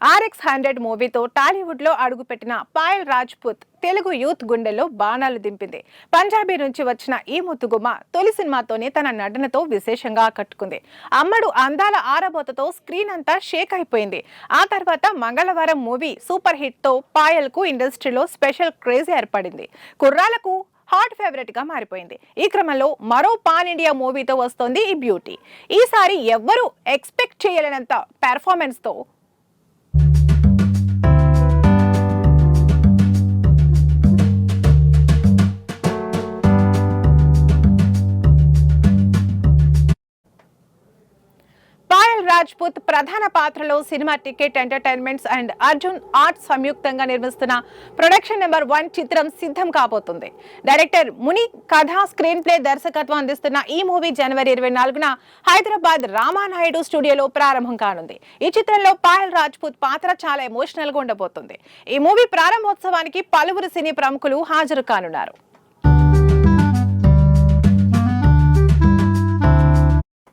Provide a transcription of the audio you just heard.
RX hundred మూవీతో టాలీవుడ్లో అడుగుపెట్టిన పాయల్ రాజ్పుత్ తెలుగు యూత్ గుండెల్లో బాణాలు దింపింది. పంజాబీ నుంచి వచ్చిన ఈ ముత్తుగుమ్మ తొలి సినిమాతోనే తన నటనతో విశేషంగా ఆకట్టుకుంది అమ్మడు అందాల ఆరబోతతో స్క్రీన్ అంతా షేక్ అయిపోయింది. ఆ తర్వాత మంగళవారం మూవీ సూపర్ హిట్తో పాయల్కు ఇండస్ట్రీలో స్పెషల్ క్రేజ్ ఏర్పడింది. కుర్రాలకు హాట్ ఫేవరెట్గా మారిపోయింది. ఈ క్రమంలో మరో పాన్ ఇండియా మూవీతో వస్తోంది ఈ బ్యూటీ. ఈసారి ఎవ్వరూ ఎక్స్పెక్ట్ చేయలేనంత పెర్ఫార్మెన్స్తో పాయల్ రాజ్పుత్ ప్రధాన పాత్రలో cinema ticket entertainments and Arjun arts సంయుక్తంగా నిర్మిస్తున్న ప్రొడక్షన్ నెంబర్ వన్ చిత్రం సిద్ధం కాబోతుంది. డైరెక్టర్ ముని కథ స్క్రీన్ ప్లే దర్శకత్వం అందిస్తున్న ఈ మూవీ జనవరి ఇరవై నాలుగున హైదరాబాద్ రామానాయుడు స్టూడియోలో ప్రారంభం కానుంది. ఈ చిత్రంలో పాయల్ రాజ్పుత్ పాత్ర చాలా ఎమోషనల్గా ఉండబోతుంది. ఈ మూవీ ప్రారంభోత్సవానికి పలువురు సినీ ప్రముఖులు హాజరు కానున్నారు.